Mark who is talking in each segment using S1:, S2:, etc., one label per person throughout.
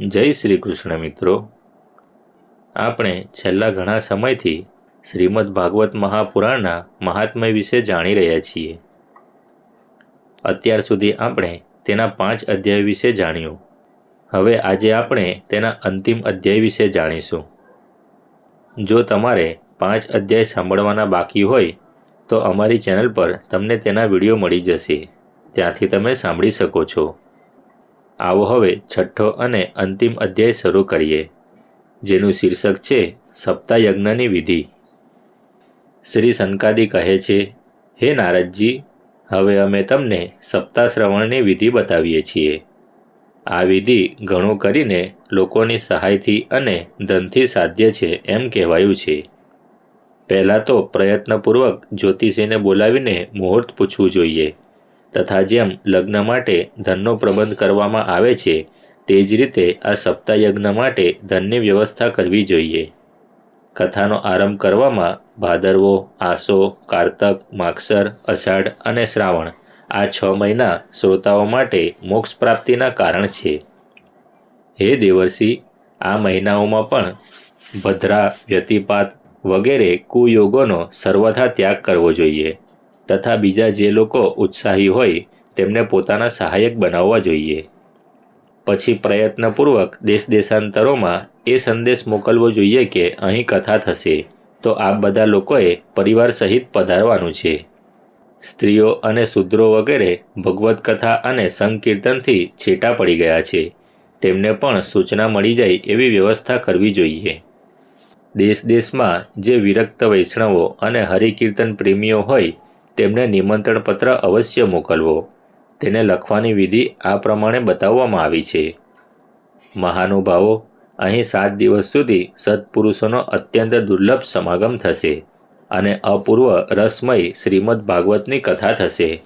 S1: જય શ્રી કૃષ્ણ મિત્રો. આપણે છેલ્લા ઘણા સમયથી શ્રીમદ ભાગવત મહાપુરાણના મહાત્મય વિશે જાણી રહ્યા છીએ. અત્યાર સુધી આપણે તેના પાંચ અધ્યાય વિશે જાણ્યું. હવે આજે આપણે તેના અંતિમ અધ્યાય વિશે જાણીશું. જો તમારે પાંચ અધ્યાય સાંભળવાના બાકી હોય, તો અમારી ચેનલ પર તમને તેના વીડિયો મળી જશે. ત્યાંથી તમે સાંભળી શકો છો. આવો હવે છઠ્ઠો અને અંતિમ અધ્યાય શરૂ કરીએ, જેનું શીર્ષક છે સપ્તાયજ્ઞની વિધિ. શ્રી સનકાદી કહે છે, હે નારદજી, હવે અમે તમને સપ્તાશ્રવણની વિધિ બતાવીએ છીએ. આ વિધિ ઘણું કરીને લોકોની સહાયથી અને ધનથી સાધ્ય છે એમ કહેવાયું છે. પહેલાં તો પ્રયત્નપૂર્વક જ્યોતિષીને બોલાવીને મુહૂર્ત પૂછવું જોઈએ. તથા જેમ લગ્ન માટે ધનનો પ્રબંધ કરવામાં આવે છે, તે જ રીતે આ સપ્તાહયજ્ઞ માટે ધનની વ્યવસ્થા કરવી જોઈએ. કથાનો આરંભ કરવામાં ભાદરવો, આસો, કારતક, માગસર, અષાઢ અને શ્રાવણ આ છ મહિના શ્રોતાઓ માટે મોક્ષ પ્રાપ્તિના કારણ છે. હે દેવર્ષિ, આ મહિનાઓમાં પણ ભદ્રા, વ્યતિપાત વગેરે કુયોગોનો સર્વથા ત્યાગ કરવો જોઈએ. તથા બીજા જે લોકો ઉત્સાહી હોય તેમને પોતાના સહાયક બનાવવા જોઈએ. પછી પ્રયત્નપૂર્વક દેશ દેશાંતરોમાં એ સંદેશ મોકલવો જોઈએ કે અહીં કથા થશે. તો આ બધા લોકોએ પરિવાર સહિત પધારવાનું છે. સ્ત્રીઓ અને શૂદ્રો વગેરે ભગવત કથા અને સંકીર્તનથી છેટા પડી ગયા છે. તેમને પણ સૂચના મળી જાય એવી વ્યવસ્થા કરવી જોઈએ. દેશ દેશમાં જે વિરક્ત વૈષ્ણવો અને હરિકીર્તન પ્રેમીઓ હોય તેમને નિમંત્રણ પત્ર અવશ્ય મોકલવો. તેને લખવાની વિધિ આ પ્રમાણે બતાવવામાં આવી છે. મહાનુભાવો, અહીં સાત દિવસ સુધી સત્પુરુષોનો અત્યંત દુર્લભ સમાગમ થશે અને અપૂર્વ રસમય શ્રીમદ ભાગવતની કથા થશે.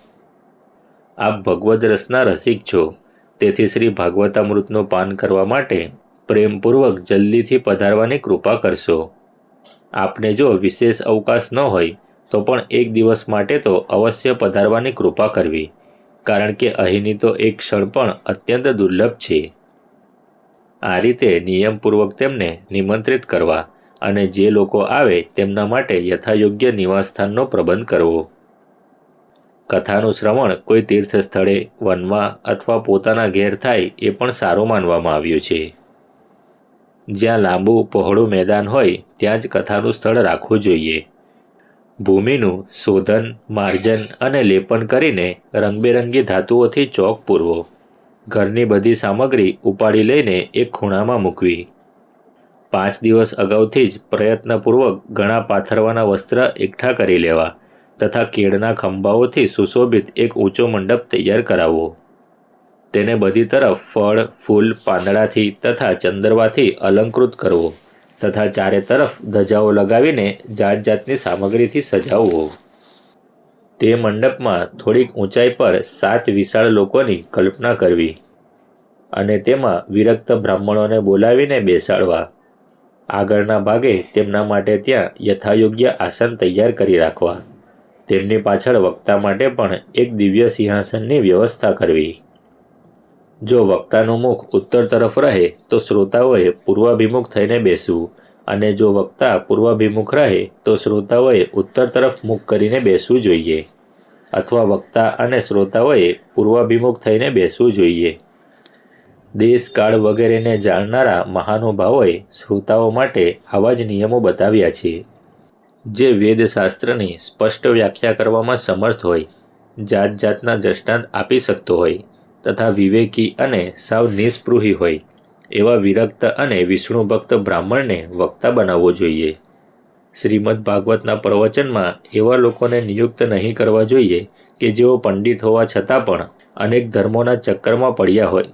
S1: આપ ભગવદ રસના રસિક છો. તેથી શ્રી ભાગવતામૃતનું પાન કરવા માટે પ્રેમપૂર્વક જલ્દીથી પધારવાની કૃપા કરશો. આપને જો વિશેષ અવકાશ ન હોય તો પણ એક દિવસ માટે તો અવશ્ય પધારવાની કૃપા કરવી, કારણ કે અહીંની તો એક ક્ષણ પણ અત્યંત દુર્લભ છે. આ રીતે નિયમપૂર્વક તેમને નિમંત્રિત કરવા અને જે લોકો આવે તેમના માટે યથાયોગ્ય નિવાસસ્થાનનો પ્રબંધ કરવો. કથાનું શ્રવણ કોઈ તીર્થ સ્થળે વનમાં અથવા પોતાના ઘેર થાય એ પણ સારું માનવામાં આવ્યું છે. જ્યાં લાંબુ પહોળું મેદાન હોય, ત્યાં જ કથાનું સ્થળ રાખવું જોઈએ. ભૂમિનું શોધન, માર્જન અને લેપન કરીને રંગબેરંગી ધાતુઓથી ચોક પૂરવો. ઘરની બધી સામગ્રી ઉપાડી લઈને એક ખૂણામાં મૂકવી. પાંચ દિવસ અગાઉથી જ પ્રયત્નપૂર્વક ઘણા પાથરવાના વસ્ત્ર એકઠા કરી લેવા તથા કેળના ખંભાઓથી સુશોભિત એક ઊંચો મંડપ તૈયાર કરાવવો. તેને બધી તરફ ફળ, ફૂલ, પાંદડાથી તથા ચંદરવાથી અલંકૃત કરવો. તથા ચારે તરફ ધજાઓ લગાવીને જાત જાતની સામગ્રીથી સજાવવો. તે મંડપમાં થોડીક ઊંચાઈ પર સાત વિશાળ લોકોની કલ્પના કરવી અને તેમાં વિરક્ત બ્રાહ્મણોને બોલાવીને બેસાડવા. આગળના ભાગે તેમના માટે ત્યાં યથાયોગ્ય આસન તૈયાર કરી રાખવા. તેમની પાછળ વક્તા માટે પણ એક દિવ્ય સિંહાસનની વ્યવસ્થા કરવી. જો વક્તાનું મુખ ઉત્તર તરફ રહે, તો શ્રોતાઓએ પૂર્વાભિમુખ થઈને બેસવું. અને જો વક્તા પૂર્વાભિમુખ રહે, તો શ્રોતાઓએ ઉત્તર તરફ મુખ કરીને બેસવું જોઈએ. અથવા વક્તા અને શ્રોતાઓએ પૂર્વાભિમુખ થઈને બેસવું જોઈએ. દેશ કાળ વગેરેને જાણનારા મહાનુભાવોએ શ્રોતાઓ માટે આવા જ નિયમો બતાવ્યા છે. જે વેદશાસ્ત્રની સ્પષ્ટ વ્યાખ્યા કરવામાં સમર્થ હોય જાત જાતના દ્રષ્ટાંત આપી શકતો હોય. તથા વિવેકી અને સાવ નિસ્પૃહી હોય, એવા વિરક્ત અને વિષ્ણુ ભક્ત બ્રાહ્મણને વક્તા બનાવવો જોઈએ. શ્રીમદ ભાગવતના પ્રવચનમાં એવા લોકોને નિયુક્ત નહીં કરવા જોઈએ કે જેઓ પંડિત હોવા છતાં પણ અનેક ધર્મોના ચક્કરમાં પડ્યા હોય.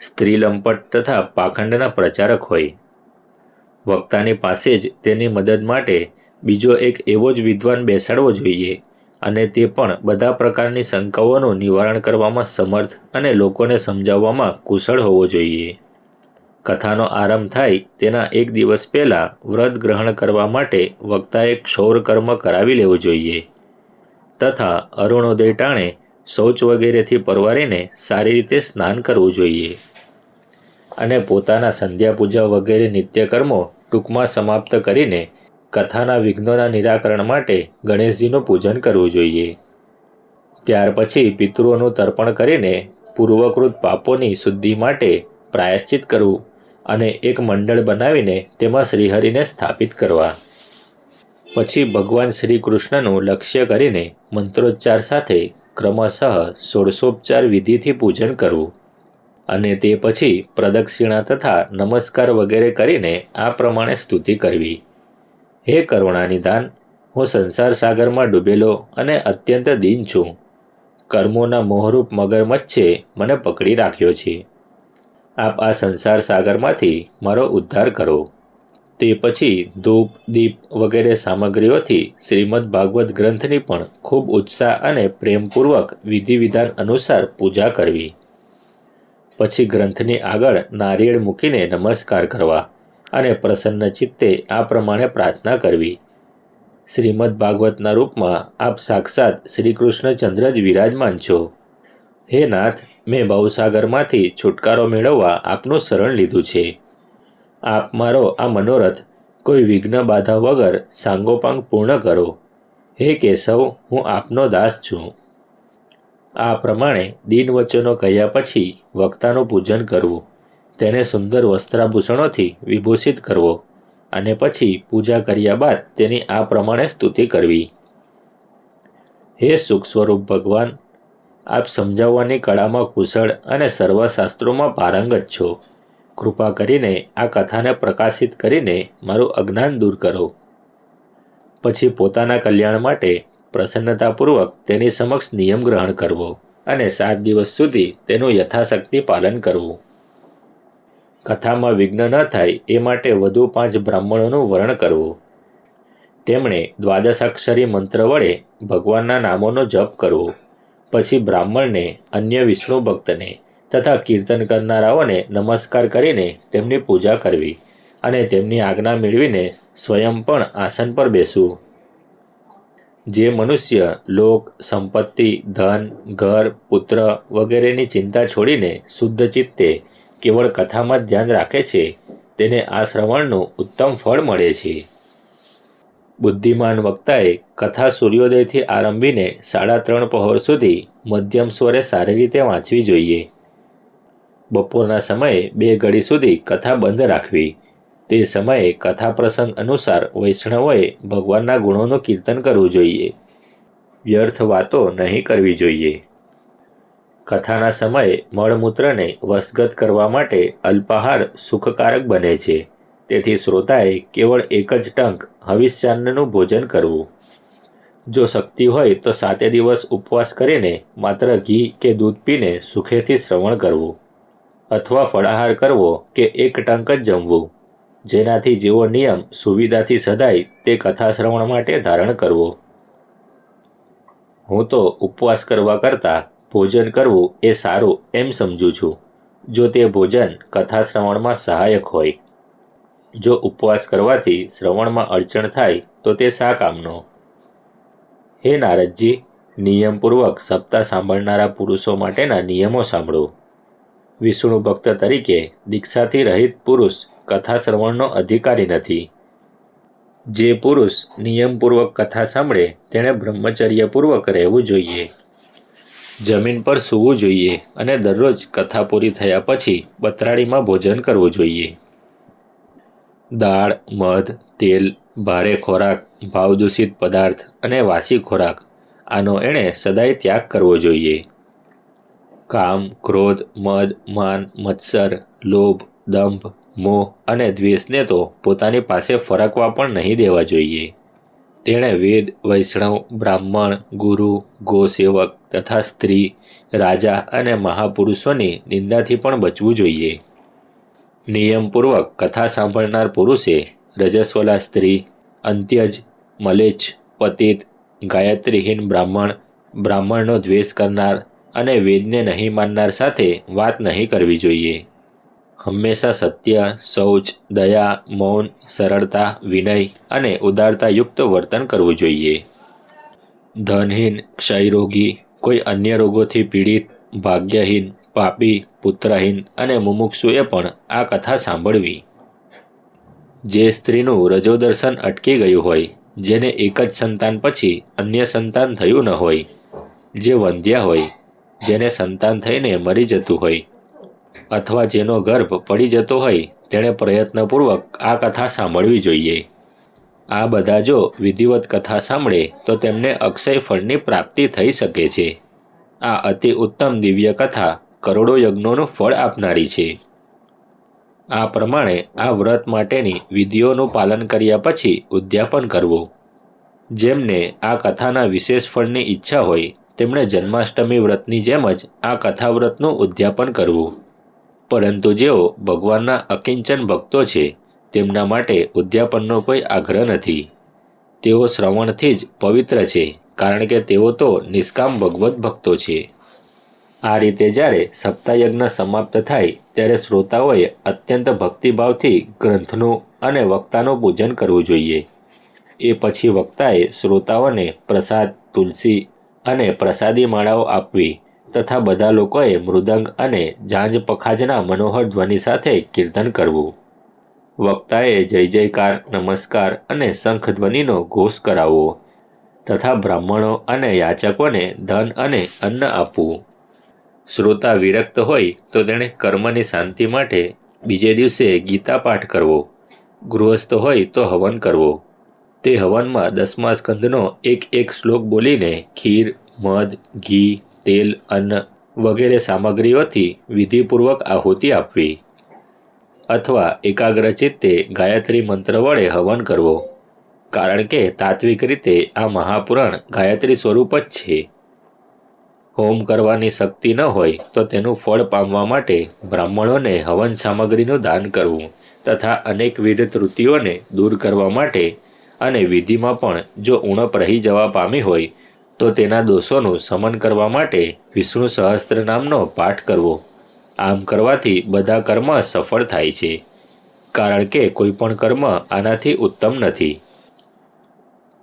S1: સ્ત્રી લંપટ તથા પાખંડના પ્રચારક હોય. વક્તાની પાસે જ તેની મદદ માટે બીજો એક એવો જ વિદ્વાન બેસાડવો જોઈએ અને તે પણ બધા પ્રકારની શંકાઓનું નિવારણ કરવામાં સમર્થ અને લોકોને સમજાવવામાં કુશળ હોવો જોઈએ. કથાનો આરંભ થાય તેના એક દિવસ પહેલાં વ્રત ગ્રહણ કરવા માટે વક્તાએ ક્ષૌરકર્મ કરાવી લેવું જોઈએ. તથા અરુણોદય ટાણે શૌચ વગેરેથી પરવારીને સારી રીતે સ્નાન કરવું જોઈએ. અને પોતાના સંધ્યા પૂજા વગેરે નિત્યકર્મો ટૂંકમાં સમાપ્ત કરીને કથાના વિઘ્નોના નિરાકરણ માટે ગણેશજીનું પૂજન કરવું જોઈએ. ત્યાર પછી પિતૃઓનું તર્પણ કરીને પૂર્વકૃત પાપોની શુદ્ધિ માટે પ્રાયશ્ચિત કરવું અને એક મંડળ બનાવીને તેમાં શ્રીહરિને સ્થાપિત કરવા. પછી ભગવાન શ્રી કૃષ્ણનું લક્ષ્ય કરીને મંત્રોચ્ચાર સાથે ક્રમશઃ ષોડશોપચાર વિધિથી પૂજન કરવું અને તે પછી પ્રદક્ષિણા તથા નમસ્કાર વગેરે કરીને આ પ્રમાણે સ્તુતિ કરવી. હે કરુણાનિધાન હું સંસાર સાગરમાં ડૂબેલો અને અત્યંત દીન છું. કર્મોના મોહરૂપ મગરમચ્છે મને પકડી રાખ્યો છે. આપ આ સંસાર સાગરમાંથી મારો ઉદ્ધાર કરો. તે પછી ધૂપ, દીપ વગેરે સામગ્રીઓથી શ્રીમદ ભાગવત ગ્રંથની પણ ખૂબ ઉત્સાહ અને પ્રેમપૂર્વક વિધિ વિધાન અનુસાર પૂજા કરવી. પછી ગ્રંથની આગળ નારિયેળ મૂકીને નમસ્કાર કરવા. અને પ્રસન્ન ચિત્તે આ પ્રમાણે પ્રાર્થના કરવી. શ્રીમદ ભાગવતના રૂપમાં આપ સાક્ષાત શ્રી કૃષ્ણચંદ્ર જ વિરાજમાન છો. હે નાથ, મેં ભવસાગરમાંથી છુટકારો મેળવવા આપનું શરણ લીધું છે. આપ મારો આ મનોરથ કોઈ વિઘ્ન બાધા વગર સાંગોપાંગ પૂર્ણ કરો. હે કેશવ, હું આપનો દાસ છું. આ પ્રમાણે દિન વચનો કહ્યા પછી વક્તાનું પૂજન કરવું. તેને સુંદર વસ્ત્રાભૂષણોથી વિભૂષિત કરવો અને પછી પૂજા કર્યા બાદ તેની આ પ્રમાણે સ્તુતિ કરવી. હે સુખ સ્વરૂપ ભગવાન, આપ સમજાવવાની કળામાં કુશળ અને સર્વશાસ્ત્રોમાં પારંગત છો. કૃપા કરીને આ કથાને પ્રકાશિત કરીને મારું અજ્ઞાન દૂર કરો. પછી પોતાના કલ્યાણ માટે પ્રસન્નતાપૂર્વક તેની સમક્ષ નિયમ ગ્રહણ કરવો અને સાત દિવસ સુધી તેનું યથાશક્તિ પાલન કરવું. કથામાં વિઘ્ન ન થાય એ માટે વધુ પાંચ બ્રાહ્મણોનું વર્ણ કરવું. તેમણે દ્વાદશાક્ષરી મંત્ર વડે ભગવાનના નામોનો જપ કરવો. પછી બ્રાહ્મણને, અન્ય વિષ્ણુ ભક્તને તથા કીર્તન કરનારાઓને નમસ્કાર કરીને તેમની પૂજા કરવી અને તેમની આજ્ઞા મેળવીને સ્વયં પણ આસન પર બેસવું. જે મનુષ્ય લોક, સંપત્તિ, ધન, ઘર, પુત્ર વગેરેની ચિંતા છોડીને શુદ્ધ ચિત્તે કેવળ કથામાં જ ધ્યાન રાખે છે, તેને આ શ્રવણનું ઉત્તમ ફળ મળે છે. બુદ્ધિમાન વક્તાએ કથા સૂર્યોદયથી આરંભીને સાડા ત્રણ પહોર સુધી મધ્યમ સ્વરે સારી રીતે વાંચવી જોઈએ. બપોરના સમયે બે ઘડી સુધી કથા બંધ રાખવી. તે સમયે કથા પ્રસંગ અનુસાર વૈષ્ણવોએ ભગવાનના ગુણોનું કીર્તન કરવું જોઈએ. વ્યર્થ વાતો નહીં કરવી જોઈએ. કથાના સમયે મળમૂત્રને વશગત કરવા માટે અલ્પાહાર સુખકારક બને છે. તેથી શ્રોતાએ કેવળ એક જ ટંક હવિષ્યાન્નનું ભોજન કરવું. જો શક્તિ હોય તો સાતે દિવસ ઉપવાસ કરીને માત્ર ઘી કે દૂધ પીને સુખેથી શ્રવણ કરવું. અથવા ફળાહાર કરવો કે એક ટંક જ જમવું. જેનાથી જેવો નિયમ સુવિધાથી સદાય તે કથા શ્રવણ માટે ધારણ કરવો. હું તો ઉપવાસ કરવા કરતાં ભોજન કરવું એ સારું એમ સમજું છું. જો તે ભોજન કથા શ્રવણમાં સહાયક હોય. જો ઉપવાસ કરવાથી શ્રવણમાં અડચણ થાય તો તે શા કામનો? હે નારદજી, નિયમપૂર્વક સપ્તાહ સાંભળનારા પુરુષો માટેના નિયમો સાંભળો. વિષ્ણુ ભક્ત તરીકે દીક્ષાથી રહિત પુરુષ કથા શ્રવણનો અધિકારી નથી. જે પુરુષ નિયમપૂર્વક કથા સાંભળે, તેણે બ્રહ્મચર્યપૂર્વક રહેવું જોઈએ. જમીન પર સૂવું જોઈએ અને દરરોજ કથા પૂરી થયા પછી બતરાડીમાં ભોજન કરવું જોઈએ. દાળ, મધ, તેલ, ભારે ખોરાક, ભાવદૂષિત પદાર્થ અને વાસી ખોરાક, આનો એણે સદાય ત્યાગ કરવો જોઈએ. કામ, ક્રોધ, મદ, માન, મત્સર, લોભ, દંભ, મોહ અને દ્વેષને તો પોતાની પાસે ફરકવા પણ નહીં દેવા જોઈએ. તેણે વેદ, વૈષ્ણવ, બ્રાહ્મણ, ગુરુ, ગોસેવક તથા સ્ત્રી, રાજા અને મહાપુરુષોની નિંદાથી પણ બચવું જોઈએ. નિયમપૂર્વક કથા સાંભળનાર પુરુષે રજસ્વલા સ્ત્રી, અંત્યજ, મલેચ્છ, પતિત, ગાયત્રીહીન બ્રાહ્મણ, બ્રાહ્મણનો દ્વેષ કરનાર અને વેદને નહીં માનનાર સાથે વાત નહીં કરવી જોઈએ. હંમેશા સત્ય, શૌચ, દયા, મૌન, સરળતા, વિનય અને ઉદારતાયુક્ત વર્તન કરવું જોઈએ. ધનહીન, ક્ષયરોગી, કોઈ અન્ય રોગોથી પીડિત, ભાગ્યહીન, પાપી, પુત્રહીન અને મુમુક્ષુએ પણ આ કથા સાંભળવી. જે સ્ત્રીનું રજોદર્શન અટકી ગયું હોય, જેને એક જ સંતાન પછી અન્ય સંતાન થયું ન હોય, જે વંધ્યા હોય, જેને સંતાન થઈને મરી જતું હોય અથવા જેનો ગર્ભ પડી જતો હોય, તેણે પ્રયત્નપૂર્વક આ કથા સાંભળવી જોઈએ. આ બધા જો વિધિવત કથા સાંભળે, તો તેમને અક્ષય ફળની પ્રાપ્તિ થઈ શકે છે. આ અતિ ઉત્તમ દિવ્ય કથા કરોડો યજ્ઞોનું ફળ આપનારી છે. આ પ્રમાણે આ વ્રત માટેની વિધિઓનું પાલન કર્યા પછી ઉદ્યાપન કરવું. જેમને આ કથાના વિશેષ ફળની ઈચ્છા હોય, તેમણે જન્માષ્ટમી વ્રતની જેમ જ આ કથા વ્રતનું ઉદ્યાપન કરવું. પરંતુ જેઓ ભગવાનના અકિંચન ભક્તો છે, તેમના માટે ઉદ્યાપનનો કોઈ આગ્રહ નથી. તેઓ શ્રવણથી જ પવિત્ર છે, કારણ કે તેઓ તો નિષ્કામ ભગવત ભક્તો છે. આ રીતે જ્યારે સપ્તાયજ્ઞ સમાપ્ત થાય, ત્યારે શ્રોતાઓએ અત્યંત ભક્તિભાવથી ગ્રંથનું અને વક્તાનું પૂજન કરવું જોઈએ. એ પછી વક્તાએ શ્રોતાઓને પ્રસાદ, તુલસી અને પ્રસાદી માળાઓ આપવી તથા બધા લોકોએ મૃદંગ અને જાંજ પખાજના મનોહર ધ્વનિ સાથે કીર્તન કરવું. વક્તાએ જય જયકાર, નમસ્કાર અને શંખ ધ્વનિનો ઘોષ કરાવવો તથા બ્રાહ્મણો અને યાચકોને ધન અને અન્ન આપવું. શ્રોતા વિરક્ત હોય તો તેણે કર્મની શાંતિ માટે બીજે દિવસે ગીતા પાઠ કરવો. ગૃહસ્થ હોય તો હવન કરવો. તે હવનમાં દસમા સ્કંદનો એક એક શ્લોક બોલીને ખીર, મધ, ઘી તેલ, અન્ન વગેરે સામગ્રીઓથી વિધિપૂર્વક આહુતિ આપવી અથવા એકાગ્ર ચિત્તે ગાયત્રી મંત્ર વડે હવન કરવો. કારણ કે તાત્વિક રીતે આ મહાપુરાણ ગાયત્રી સ્વરૂપ જ છે. હોમ કરવાની શક્તિ ન હોય તો તેનું ફળ પામવા માટે બ્રાહ્મણોને હવન સામગ્રીનું દાન કરવું તથા અનેકવિધ ત્રુટિઓને દૂર કરવા માટે અને વિધિમાં પણ જો ઉણપ રહી જવા પામી હોય તો તેના દોષોનું શમન કરવા માટે વિષ્ણુ સહસ્ત્ર નામનો પાઠ કરવો. આમ કરવાથી બધા કર્મ સફળ થાય છે. કારણ કે કોઈ પણ કર્મ આનાથી ઉત્તમ નથી.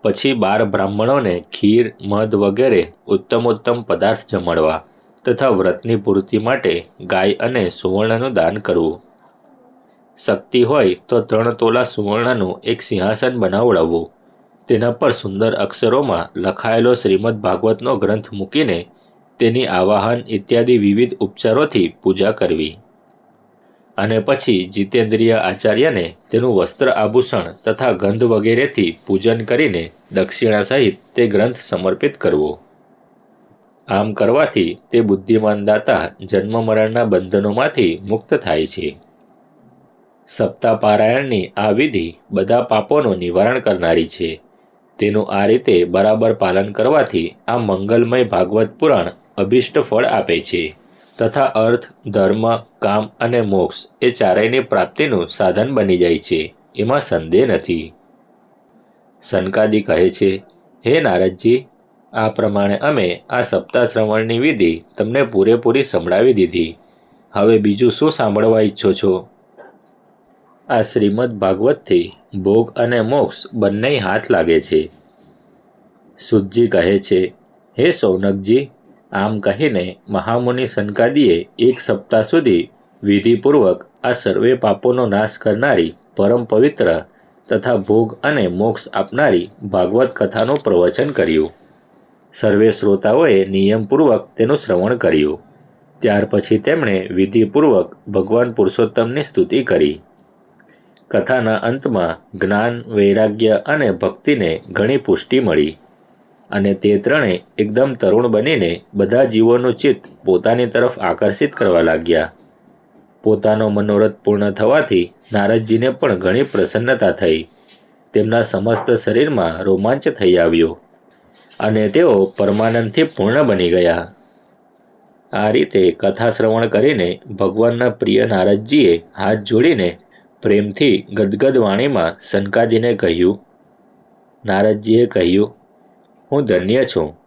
S1: પછી બાર બ્રાહ્મણોને ખીર, મધ વગેરે ઉત્તમ ઉત્તમ પદાર્થ જમાડવા તથા વ્રતની પૂર્તિ માટે ગાય અને સુવર્ણનું દાન કરવું. શક્તિ હોય તો ત્રણ તોલા સુવર્ણનું એક સિંહાસન બનાવડાવવું. તેના પર સુંદર અક્ષરોમાં લખાયેલો શ્રીમદ ભાગવતનો ગ્રંથ મૂકીને તેની આવાહન ઇત્યાદિ વિવિધ ઉપચારોથી પૂજા કરવી. અને પછી જીતેન્દ્રિય આચાર્યને તેનું વસ્ત્ર આભૂષણ તથા ગંધ વગેરેથી પૂજન કરીને દક્ષિણા સહિત તે ગ્રંથ સમર્પિત કરવો. આમ કરવાથી તે બુદ્ધિમાન દાતા જન્મ મરણના બંધનોમાંથી મુક્ત થાય છે. સપ્તાહ પારાયણની આ વિધિ બધા પાપોનું નિવારણ કરનારી છે. તેનું આ રીતે બરાબર પાલન કરવાથી આ મંગલમય ભાગવત પુરાણ અભિષ્ટ ફળ આપે છે. તથા અર્થ, ધર્મ, કામ અને મોક્ષ એ ચારેયની પ્રાપ્તિનું સાધન બની જાય છે. એમાં સંદેહ નથી. સનકાદી કહે છે, હે નારદજી, આ પ્રમાણે અમે આ સપ્તાહ શ્રવણની વિધિ તમને પૂરેપૂરી સંભળાવી દીધી. હવે બીજું શું સાંભળવા ઈચ્છો છો? આ શ્રીમદ ભાગવતથી ભોગ અને મોક્ષ બંને હાથ લાગે છે. સુજી કહે છે, હે સૌનકજી, આમ કહીને મહામુનિ સનકાદીએ એક સપ્તાહ સુધી વિધિપૂર્વક આ સર્વે પાપોનો નાશ કરનારી પરમ પવિત્ર તથા ભોગ અને મોક્ષ આપનારી ભાગવત કથાનું પ્રવચન કર્યું. સર્વે શ્રોતાઓએ નિયમપૂર્વક તેનું શ્રવણ કર્યું. ત્યાર પછી તેમણે વિધિપૂર્વક ભગવાન પુરુષોત્તમની સ્તુતિ કરી. કથાના અંતમાં જ્ઞાન, વૈરાગ્ય અને ભક્તિને ઘણી પુષ્ટિ મળી અને તે ત્રણે એકદમ તરુણ બનીને બધા જીવોનું ચિત્ત પોતાની તરફ આકર્ષિત કરવા લાગ્યા. પોતાનો મનોરથ પૂર્ણ થવાથી નારદજીને પણ ઘણી પ્રસન્નતા થઈ. તેમના સમસ્ત શરીરમાં રોમાંચ થઈ આવ્યો અને તેઓ પરમાનંદથી પૂર્ણ બની ગયા. આ રીતે કથા શ્રવણ કરીને ભગવાનના પ્રિય નારદજીએ હાથ જોડીને પ્રેમથી ગદગદ વાણીમાં સનકાજીને કહ્યું, નારદજીએ કહ્યું, હું ધન્ય છું.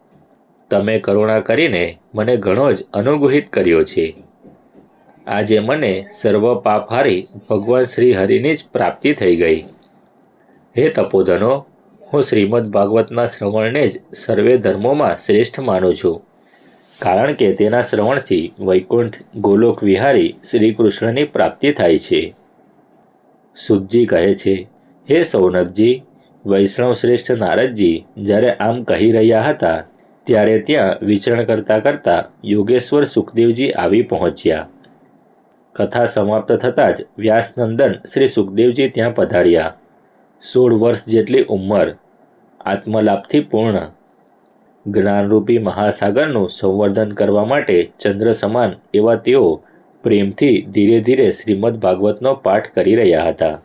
S1: તમે કરુણા કરીને મને ઘણો જ અનુગ્રહિત કર્યો છે. આજે મને સર્વ પાપ હારી ભગવાન શ્રી હરિની જ પ્રાપ્તિ થઈ ગઈ. હે તપોધનો, હું શ્રીમદ ભાગવતના શ્રવણને જ સર્વે ધર્મોમાં શ્રેષ્ઠ માનું છું. કારણ કે તેના શ્રવણથી વૈકુંઠ, ગોલોક વિહારી શ્રી કૃષ્ણની પ્રાપ્તિ થાય છે. સુતજી કહે છે, હે સૌનકજી, વૈષ્ણવ શ્રેષ્ઠ નારદજી, જ્યારે આમ કહી રહ્યા હતા, ત્યારે ત્યાં વિચરણ કરતા કરતા યોગેશ્વર સુખદેવજી આવી પહોંચ્યા. કથા સમાપ્ત થતાં જ વ્યાસનંદન શ્રી સુખદેવજી ત્યાં પધાર્યા. સોળ વર્ષ જેટલી ઉંમર આત્મલાભથી પૂર્ણ. જ્ઞાનરૂપી મહાસાગરનું સંવર્ધન કરવા માટે ચંદ્ર સમાન એવા તેઓ પ્રેમથી ધીરે ધીરે શ્રીમદ ભાગવતનો પાઠ કરી રહ્યા હતા.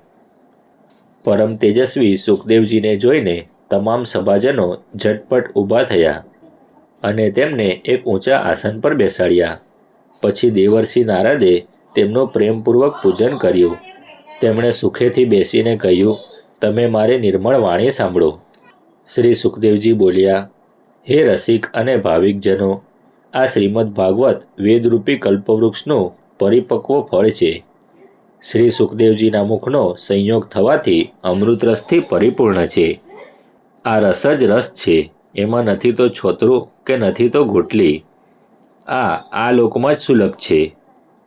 S1: પરમ તેજસ્વી સુખદેવજીને જોઈને તમામ સભાજનો ઝટપટ ઊભા થયા અને તેમને એક ઊંચા આસન પર બેસાડ્યા. પછી દેવર્ષિ નારદે તેમનું પ્રેમપૂર્વક પૂજન કર્યું. તેમણે સુખેથી બેસીને કહ્યું, તમે મારી નિર્મળ વાણી સાંભળો. શ્રી સુખદેવજી બોલ્યા, હે રસિક અને ભાવિકજનો, આ શ્રીમદ ભાગવત વેદરૂપી કલ્પવૃક્ષનું પરિપક્વ ફળ છે. શ્રી સુખદેવજીના મુખનો સંયોગ થવાથી અમૃત રસથી પરિપૂર્ણ છે. આ રસ જ રસ છે. એમાં નથી તો છોતરું કે નથી તો ગોટલી આ આ લોકમાં જ સુલભ છે.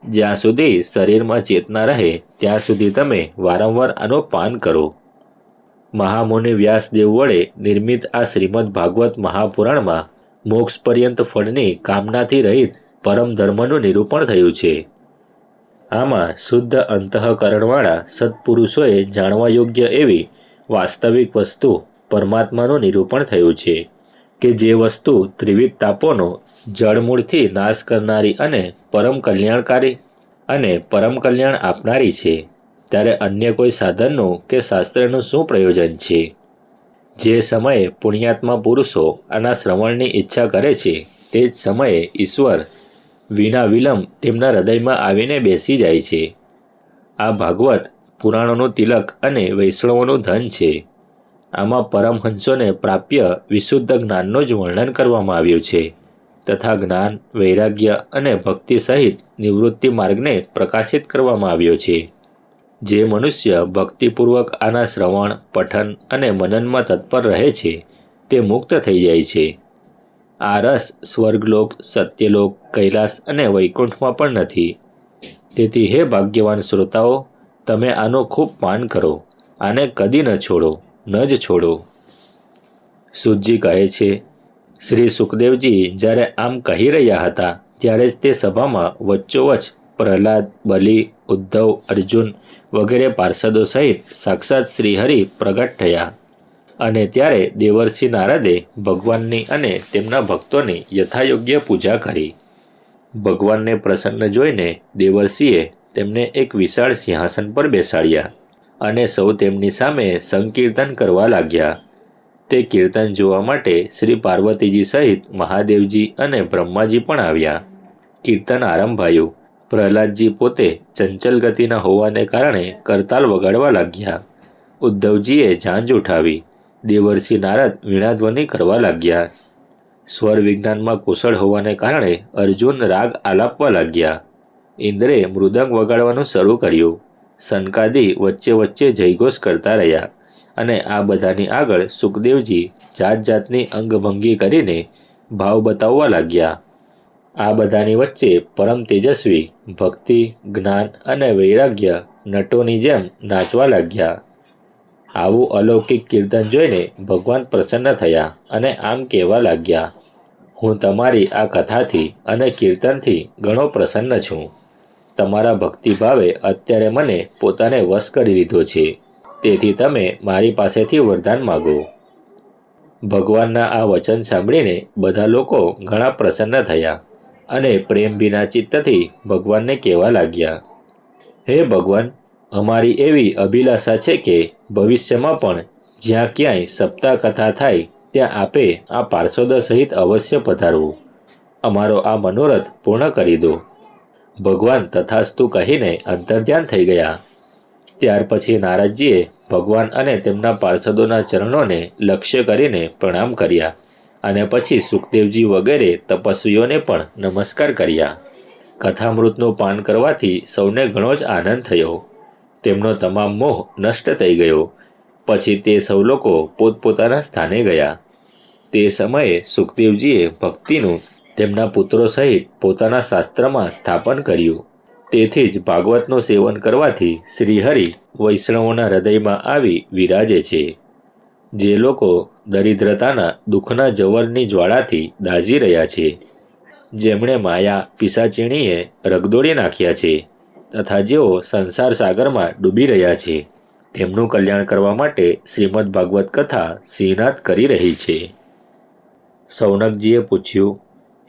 S1: જ્યાં સુધી શરીરમાં ચેતના રહે, ત્યાં સુધી તમે વારંવાર આનું પાન કરો. મહામુનિ વ્યાસદેવ વડે નિર્મિત આ શ્રીમદ ભાગવત મહાપુરાણમાં મોક્ષ પર્યંત ફળની કામનાથી રહિત પરમ ધર્મનું નિરૂપણ થયું છે. આમાં શુદ્ધ અંતઃકરણવાળા સત્પુરુષોએ જાણવા યોગ્ય એવી વાસ્તવિક વસ્તુ પરમાત્માનું નિરૂપણ થયું છે કે જે વસ્તુ ત્રિવિધ તાપોનો જળમૂળથી નાશ કરનારી અને પરમ કલ્યાણકારી અને પરમ કલ્યાણ આપનારી છે. ત્યારે અન્ય કોઈ સાધનનું કે શાસ્ત્રનું શું પ્રયોજન છે? જે સમયે પુણ્યાત્મા પુરુષો આના શ્રવણની ઈચ્છા કરે છે, તે જ સમયે ઈશ્વર વિના વિલંબ તેમના હૃદયમાં આવીને બેસી જાય છે. આ ભાગવત પુરાણોનું તિલક અને વૈષ્ણવોનું ધન છે. આમાં પરમહંસોને પ્રાપ્ય વિશુદ્ધ જ્ઞાનનું જ વર્ણન કરવામાં આવ્યું છે. તથા જ્ઞાન, વૈરાગ્ય અને ભક્તિ સહિત નિવૃત્તિ માર્ગને પ્રકાશિત કરવામાં આવ્યો છે. જે મનુષ્ય ભક્તિપૂર્વક આના શ્રવણ, પઠન અને મનનમાં તત્પર રહે છે, તે મુક્ત થઈ જાય છે. આ રસ સ્વર્ગલોક, સત્યલોક, કૈલાસ અને વૈકુંઠમાં પણ નથી. તેથી હે ભાગ્યવાન શ્રોતાઓ, તમે આનો ખૂબ પાન કરો. આને કદી ન છોડો, ન જ છોડો. સુજી કહે છે, શ્રી સુખદેવજી, જ્યારે આમ કહી રહ્યા હતા, ત્યારે જ તે સભામાં વચ્ચોવચ પ્રહલાદ, બલિ, ઉદ્ધવ, અર્જુન વગેરે પાર્ષદો સહિત સાક્ષાત શ્રીહરિ પ્રગટ થયા. અને ત્યારે દેવર્ષિ નારદે ભગવાનની અને તેમના ભક્તોની યથાયોગ્ય પૂજા કરી. ભગવાનને પ્રસન્ન જોઈને દેવર્ષિએ તેમને એક વિશાળ સિંહાસન પર બેસાડ્યા અને સૌ તેમની સામે સંકીર્તન કરવા લાગ્યા. તે કીર્તન જોવા માટે શ્રી પાર્વતીજી સહિત મહાદેવજી અને બ્રહ્માજી પણ આવ્યા. કીર્તન આરંભાયું. પ્રહલાદજી પોતે ચંચલ ગતિના હોવાને કારણે કરતાલ વગાડવા લાગ્યા. ઉદ્ધવજીએ ઝાંઝ ઉઠાવી. દેવર્ષિ નારદ વીણાધ્વનિ કરવા લાગ્યા. સ્વર વિજ્ઞાનમાં કુશળ હોવાને કારણે અર્જુન રાગ આલાપવા લાગ્યા. ઇન્દ્રે મૃદંગ વગાડવાનું શરૂ કર્યું. સનકાદી વચ્ચે વચ્ચે જયઘોષ કરતા રહ્યા અને આ બધાની આગળ સુખદેવજી જાત જાતની અંગભંગી કરીને ભાવ બતાવવા લાગ્યા. આ બધાની વચ્ચે પરમ તેજસ્વી, ભક્તિ, જ્ઞાન અને વૈરાગ્ય નટોની જેમ નાચવા લાગ્યા. આવું અલૌકિક કીર્તન જોઈને ભગવાન પ્રસન્ન થયા અને આમ કહેવા લાગ્યા, હું તમારી આ કથાથી અને કીર્તનથી ઘણો પ્રસન્ન છું. તમારા ભક્તિભાવે અત્યારે મને પોતાને વશ કરી લીધો છે. તેથી તમે મારી પાસેથી વરદાન માગો. ભગવાનના આ વચન સાંભળીને બધા લોકો ઘણા પ્રસન્ન થયા અને પ્રેમ વિના ચિત્તથી ભગવાનને કહેવા લાગ્યા, હે ભગવાન અમારી એવી અભિલાષા છે કે ભવિષ્યમાં પણ જ્યાં ક્યાંય સપ્તાહ કથા થાય, ત્યાં આપે આ પાર્ષદો સહિત અવશ્ય પધારવું. અમારો આ મનોરથ પૂર્ણ કરી દો. ભગવાન તથાસ્તુ કહીને અંતર્ધ્યાન થઈ ગયા. ત્યાર પછી નારદજીએ ભગવાન અને તેમના પાર્ષદોના ચરણોને લક્ષ્ય કરીને પ્રણામ કર્યા અને પછી સુખદેવજી વગેરે તપસ્વીઓને પણ નમસ્કાર કર્યા. કથામૃતનું પાન કરવાથી સૌને ઘણો જ આનંદ થયો. તેમનો તમામ મોહ નષ્ટ થઈ ગયો. પછી તે સૌ લોકો પોતપોતાના સ્થાને ગયા. તે સમયે સુખદેવજીએ ભક્તિનું તેમના પુત્રો સહિત પોતાના શાસ્ત્રમાં સ્થાપન કર્યું. તેથી જ ભાગવતનું સેવન કરવાથી શ્રીહરિ વૈષ્ણવોના હૃદયમાં આવી વિરાજે છે. જે લોકો દરિદ્રતાના દુઃખના જવરની જ્વાળાથી દાઝી રહ્યા છે. જેમણે માયા પિસાચીણીએ રગદોડી નાખ્યા છે. તથા જેઓ સંસાર સાગરમાં ડૂબી રહ્યા છે, તેમનું કલ્યાણ કરવા માટે શ્રીમદ ભાગવત કથા સિંહનાથ કરી રહી છે. સૌનકજીએ પૂછ્યું,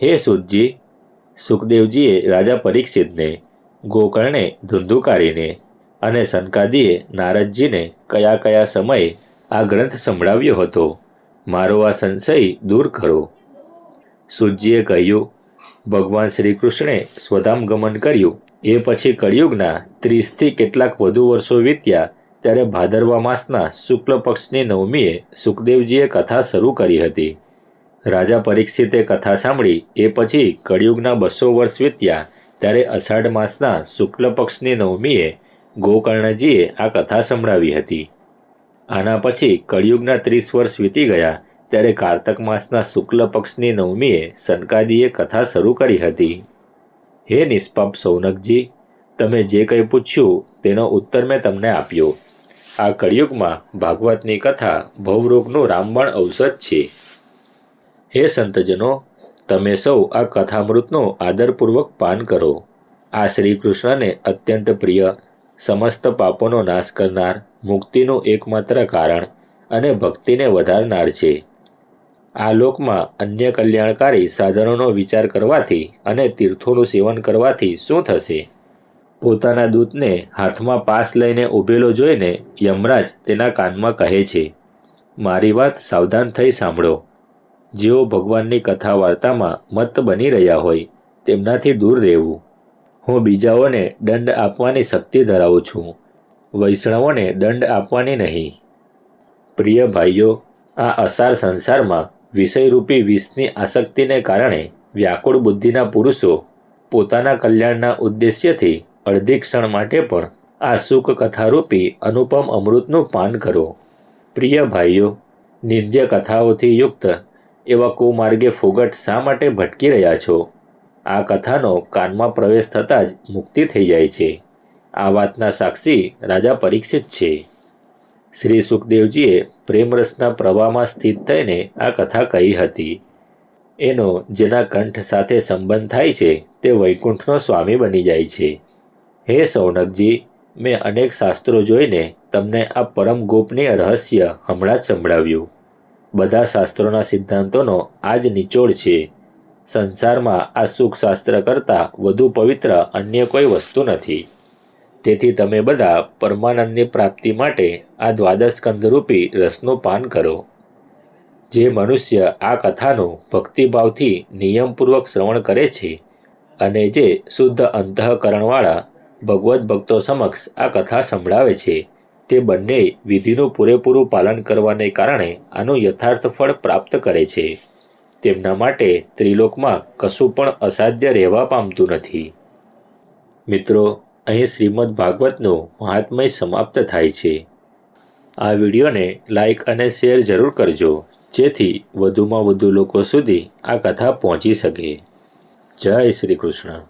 S1: હે સુતજી સુખદેવજીએ રાજા પરીક્ષિતને, ગોકર્ણે ધુંધુકારીને અને સનકાદીએ નારદજીને કયા કયા સમયે આ ગ્રંથ સંભળાવ્યો હતો? મારો આ સંશય દૂર કરો. સુજીએ કહ્યું, ભગવાન શ્રી કૃષ્ણે સ્વધામ ગમન કર્યું એ પછી કળિયુગના ત્રીસથી કેટલાક વધુ વર્ષો વીત્યા ત્યારે ભાદરવા માસના શુક્લ પક્ષની નવમીએ સુખદેવજીએ કથા શરૂ કરી હતી. રાજા પરીક્ષિતે કથા સાંભળી એ પછી કળિયુગના બસો વર્ષ વીત્યા ત્યારે અષાઢ માસના શુક્લ પક્ષની નવમીએ ગોકર્ણજીએ આ કથા સંભળાવી હતી. આના પછી કળિયુગના ત્રીસ વર્ષ વીતી ગયા ત્યારે કારતક માસના શુક્લ પક્ષની નવમીએ સનકાદીએ કથા શરૂ કરી હતી. હે નિષ્પાપ સૌનકજી, તમે જે કંઈ પૂછ્યું તેનો ઉત્તર મેં તમને આપ્યો. આ કળિયુગમાં ભાગવતની કથા ભવરોગનું રામબાણ ઔષધ છે. હે સંતજનો, તમે સૌ આ કથામૃતનો આદરપૂર્વક પાન કરો. આ શ્રી કૃષ્ણને અત્યંત પ્રિય, સમસ્ત પાપોનો નાશ કરનાર, મુક્તિનું એકમાત્ર કારણ અને ભક્તિને વધારનાર છે. આ લોકમાં અન્ય કલ્યાણકારી સાધનોનો વિચાર કરવાથી અને તીર્થોનું સેવન કરવાથી શું થશે? પોતાના દૂતને હાથમાં પાસ લઈને ઊભેલો જોઈને યમરાજ તેના કાનમાં કહે છે, મારી વાત સાવધાન થઈ સાંભળો. જેઓ ભગવાનની કથા વાર્તામાં મત બની રહ્યા હોય, તેમનાથી દૂર રહેવું. હું બીજાઓને દંડ આપવાની શક્તિ ધરાવું છું. વૈષ્ણવોને દંડ આપવાની નહીં. પ્રિય ભાઈઓ, આ અસાર સંસારમાં વિષયરૂપી વિષની આસક્તિને કારણે વ્યાકુળ બુદ્ધિના પુરુષો પોતાના કલ્યાણના ઉદ્દેશ્યથી અડધી ક્ષણ માટે પણ આ સુખ કથારૂપી અનુપમ અમૃતનું પાન કરો. પ્રિય ભાઈઓ, નિંદ્ય કથાઓથી યુક્ત એવા કુમાર્ગે ફોગટ શા માટે ભટકી રહ્યા છો? આ કથાનો કાનમાં પ્રવેશ થતાં જ મુક્તિ થઈ જાય છે. આ વાતના સાક્ષી રાજા પરીક્ષિત છે. શ્રી સુખદેવજીએ પ્રેમરસના પ્રવાહમાં સ્થિત થઈને આ કથા કહી હતી. એનો જેના કંઠ સાથે સંબંધ થાય છે, તે વૈકુંઠનો સ્વામી બની જાય છે. હે સૌનકજી, મેં અનેક શાસ્ત્રો જોઈને તમને આ પરમ ગોપનીય રહસ્ય હમણાં જ સંભળાવ્યું. બધા શાસ્ત્રોના સિદ્ધાંતોનો આ જ નિચોડ છે. સંસારમાં આ સુખ શાસ્ત્ર કરતાં વધુ પવિત્ર અન્ય કોઈ વસ્તુ નથી. તેથી તમે બધા પરમાનંદની પ્રાપ્તિ માટે આ દ્વાદશ સ્કંદરૂપી રસનું પાન કરો. જે મનુષ્ય આ કથાનું ભક્તિભાવથી નિયમપૂર્વક શ્રવણ કરે છે અને જે શુદ્ધ અંતઃકરણવાળા ભગવદ્ ભક્તો સમક્ષ આ કથા સંભળાવે છે, તે બંને વિધિનું પૂરેપૂરું પાલન કરવાને કારણે આનું યથાર્થ ફળ પ્રાપ્ત કરે છે. તેમના માટે ત્રિલોકમાં કશું પણ અસાધ્ય રહેવા પામતું નથી. મિત્રો અહીં શ્રીમદ ભાગવતનું મહાત્મય સમાપ્ત થાય છે. આ વિડીયોને લાઇક અને શેર જરૂર કરજો, જેથી વધુમાં વધુ લોકો સુધી આ કથા પહોંચી શકે. જય શ્રી કૃષ્ણ.